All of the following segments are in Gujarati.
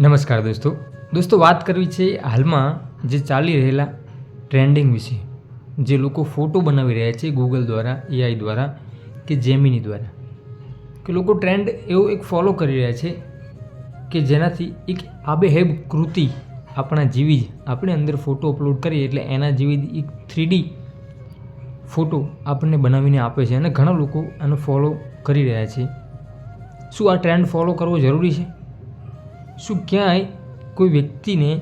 નમસ્કાર દોસ્તો. દોસ્તો, વાત કરવી છે હાલમાં જે ચાલી રહેલા ટ્રેન્ડિંગ વિશે. જે લોકો ફોટો બનાવી રહ્યા છે ગૂગલ દ્વારા એઆઈ દ્વારા કે જેમિની દ્વારા. કે લોકો ટ્રેન્ડ એવો એક ફોલો કરી રહ્યા છે કે જેનાથી એક આબેહેબ કૃતિ આપણા જેવી જ આપણે અંદર ફોટો અપલોડ કરીએ એટલે એના જેવી એક થ્રીડી ફોટો આપણને બનાવીને આપે છે. અને ઘણા લોકો આને ફોલો કરી રહ્યા છે. શું આ ટ્રેન્ડ ફોલો કરવો જરૂરી છે? શું ક્યાંય કોઈ વ્યક્તિને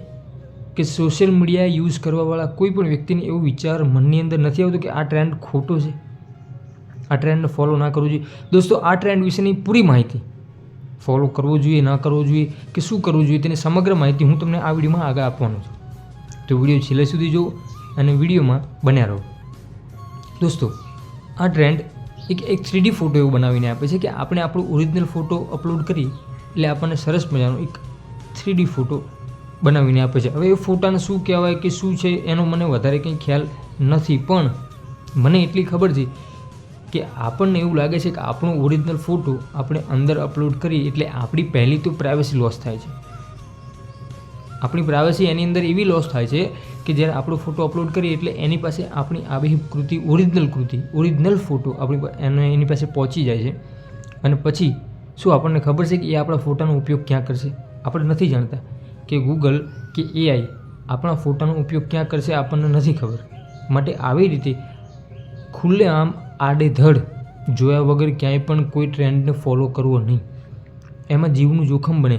કે સોશિયલ મીડિયા યુઝ કરવાવાળા કોઈ પણ વ્યક્તિને એવો વિચાર મનની અંદર નથી આવતો કે આ ટ્રેન્ડ ખોટો છે? આ ટ્રેન્ડને ફોલો ના કરવો જોઈએ. દોસ્તો, આ ટ્રેન્ડ વિશેની પૂરી માહિતી ફોલો કરવો જોઈએ, ના કરવો જોઈએ કે શું કરવું જોઈએ તેની સમગ્ર માહિતી હું તમને આ વિડીયોમાં આગળ આપવાનો છું. તો વીડિયો છેલ્લે સુધી જુઓ અને વિડીયોમાં બન્યા રહો. દોસ્તો, આ ટ્રેન્ડ એક એક થ્રીડી ફોટો એવું બનાવીને આપે છે કે આપણે આપણો ઓરિજિનલ ફોટો અપલોડ કરી એટલે આપણને સરસ મજાનો એક થ્રીડી ફોટો બનાવીને આપે છે. હવે એ ફોટાને શું કહેવાય કે શું છે એનો મને વધારે કંઈ ખ્યાલ નથી, પણ મને એટલી ખબર છે કે આપણને એવું લાગે છે કે આપણો ઓરિજિનલ ફોટો આપણે અંદર અપલોડ કરીએ એટલે આપણી પહેલી તો પ્રાઇવસી લોસ થાય છે. આપણી પ્રાઇવસી એની અંદર એવી લોસ થાય છે કે જ્યારે આપણો ફોટો અપલોડ કરીએ એટલે એની પાસે આપણી આવી કૃતિ ઓરિજિનલ કૃતિ ઓરિજિનલ ફોટો આપણી એને એની પાસે પહોંચી જાય છે. અને પછી શું આપણને ખબર છે કે એ આપણા ફોટાનો ઉપયોગ ક્યાં કરશે? આપણે નથી જાણતા કે ગૂગલ કે એઆઈ આપણા ફોટાનો ઉપયોગ ક્યાં કરશે આપણને નથી ખબર. માટે આવી રીતે ખુલ્લેઆમ આડેધડ જોયા વગર ક્યાંય પણ કોઈ ટ્રેન્ડને ફોલો કરવો નહીં. એમાં જીવનું જોખમ બને.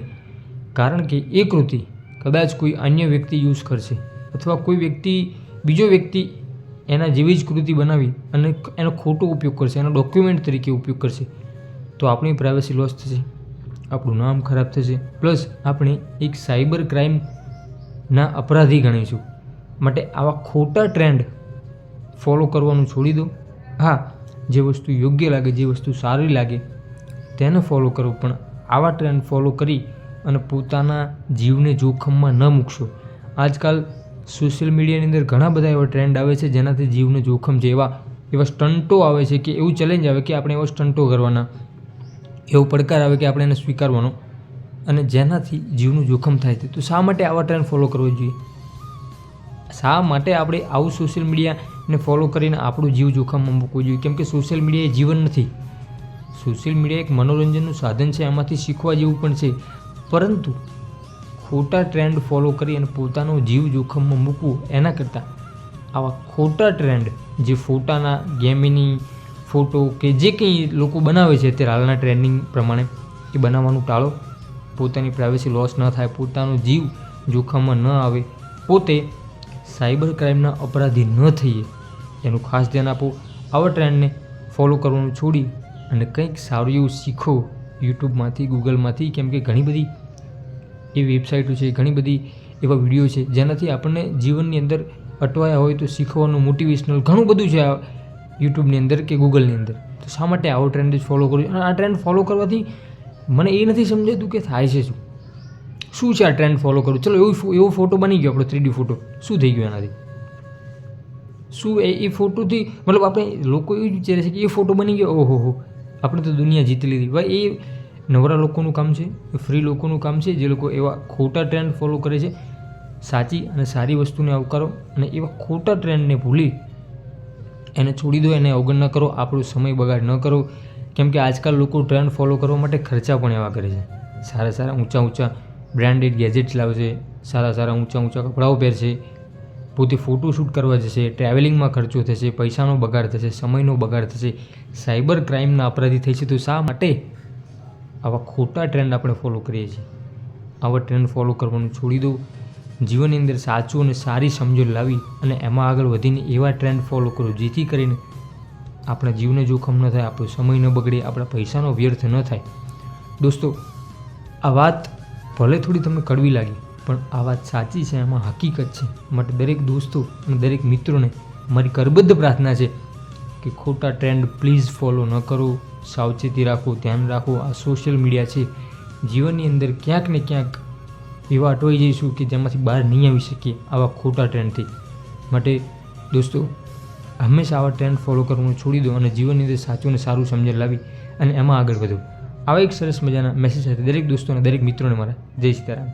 કારણ કે એ કૃતિ કદાચ કોઈ અન્ય વ્યક્તિ યુઝ કરશે અથવા કોઈ વ્યક્તિ, બીજો વ્યક્તિ એના જેવી જ કૃતિ બનાવી અને એનો ખોટો ઉપયોગ કરશે, એનો ડોક્યુમેન્ટ તરીકે ઉપયોગ કરશે. તો આપણી પ્રાઇવસી લોસ થશે. આપણું નામ ખરાબ થશે. પ્લસ આપણે એક સાયબર ક્રાઇમના અપરાધી ગણીશું. માટે આવા ખોટા ટ્રેન્ડ ફોલો કરવાનું છોડી દો. હા, જે વસ્તુ યોગ્ય લાગે, જે વસ્તુ સારી લાગે, તેને ફોલો કરો. પણ આવા ટ્રેન્ડ ફોલો કરી અને પોતાના જીવને જોખમમાં ન મૂકશો. આજકાલ સોશિયલ મીડિયાની અંદર ઘણા બધા એવા ટ્રેન્ડ આવે છે, જેનાથી જીવને જોખમ છે એવા સ્ટન્ટો આવે છે કે એવું ચેલેન્જ આવે કે આપણે એવા સ્ટંટો કરવાના. એવો પડકાર આવે કે આપણે એને સ્વીકારવાનો. અને જેનાથી જીવનું જોખમ થાય છે. તો શા માટે આવા ટ્રેન્ડ ફોલો કરવો જોઈએ? શા માટે આપણે આવું સોશિયલ મીડિયાને ફોલો કરીને આપણું જીવ જોખમમાં મૂકવું જોઈએ? કેમ કે સોશિયલ મીડિયા એ જીવન નથી. સોશિયલ મીડિયા એક મનોરંજનનું સાધન છે. એમાંથી શીખવા જેવું પણ છે. પરંતુ ખોટા ટ્રેન્ડ ફોલો કરી અને પોતાનો જીવ જોખમમાં મૂકવું એના કરતાં આવા ખોટા ટ્રેન્ડ જે ફોટાના ગેમિની ફોટો કે જે કંઈ લોકો બનાવે છે અત્યારે હાલના ટ્રેન્ડિંગ પ્રમાણે એ બનાવવાનું ટાળો. પોતાની પ્રાઇવસી લોસ ન થાય, પોતાનો જીવ જોખમમાં ન આવે, પોતે સાયબર ક્રાઇમના અપરાધી ન થઈએ. એનું ખાસ ધ્યાન આપો. આવા ટ્રેન્ડને ફોલો કરવાનું છોડી અને કંઈક સારું એવું શીખો યુટ્યુબમાંથી ગૂગલમાંથી કેમ કે ઘણી બધી એ વેબસાઇટો છે, ઘણી બધી એવા વીડિયો છે, જેનાથી આપણને જીવનની અંદર અટવાયા હોય તો શીખવાનું મોટિવેશનલ ઘણું બધું છે યુટ્યુબની અંદર કે ગૂગલની અંદર. તો શા માટે આવો ટ્રેન્ડ જ ફોલો કરું અને આ ટ્રેન્ડ ફોલો કરવાથી મને એ નથી સમજાતું કે થાય છે શું. શું છે આ ટ્રેન્ડ ફોલો કરું ચલો, એવું એવો ફોટો બની ગયો આપણો થ્રીડી ફોટો શું થઈ ગયું એનાથી? શું એ એ ફોટોથી મતલબ આપણે લોકો એવું વિચારે છે કે એ ફોટો બની ગયો, ઓહો હો, આપણે તો દુનિયા જીતી લીધી. ભાઈ, એ નવરા લોકોનું કામ છે ફ્રી લોકોનું કામ છે, જે લોકો એવા ખોટા ટ્રેન્ડ ફોલો કરે છે. સાચી અને સારી વસ્તુને આવકારો અને એવા ખોટા ટ્રેન્ડને ભૂલી એને છોડી દો, એને અવગણના કરો, આપણો સમય બગાડ ન કરો. કેમ કે આજકાલ લોકો ટ્રેન્ડ ફોલો કરવા માટે ખર્ચા પણ એવા કરે છે. સારા સારા ઊંચા ઊંચા બ્રાન્ડેડ ગેજેટ્સ લાવશે સારા સારા ઊંચા ઊંચા કપડાઓ પહેરશે પોતે ફોટોશૂટ કરવા જશે ટ્રાવેલિંગમાં ખર્ચો થશે, પૈસાનો બગાડ થશે, સમયનો બગાડ થશે. સાયબર ક્રાઇમના અપરાધી થઈ છે તો શા માટે? આવા ખોટા ટ્રેન્ડ આપણે ફોલો કરીએ છીએ. આવા ટ્રેન્ડ ફોલો કરવાનું છોડી દો. જીવનની અંદર સાચું અને સારી સમજણ લાવી અને એમાં આગળ વધીને એવા ટ્રેન્ડ ફોલો કરો જેથી કરીને આપણા જીવને જોખમ ન થાય, આપણો સમય ન બગડે, આપણા પૈસાનો વ્યર્થ ન થાય. દોસ્તો, આ વાત ભલે થોડી તમને કડવી લાગી, પણ આ વાત સાચી છે, એમાં હકીકત છે. માટે દરેક દોસ્તો અને દરેક મિત્રોને મારી કરબદ્ધ પ્રાર્થના છે કે ખોટા ટ્રેન્ડ પ્લીઝ ફોલો ન કરો, સાવચેતી રાખો, ધ્યાન રાખો. આ સોશિયલ મીડિયા છે. જીવનની અંદર ક્યાંક ને ક્યાંક એવા અટવાઈ જઈશું કે જેમાંથી બહાર નહીં આવી શકીએ આવા ખોટા ટ્રેન્ડથી માટે દોસ્તો, હંમેશા આવા ટ્રેન્ડ ફોલો કરવાનું છોડી દો અને જીવનની અંદર સાચું અને સારું સમજણ લાવી અને એમાં આગળ વધો. આવા એક સરસ મજાના મેસેજ સાથે દરેક દોસ્તોને દરેક મિત્રોને મારા જય સીતારામ.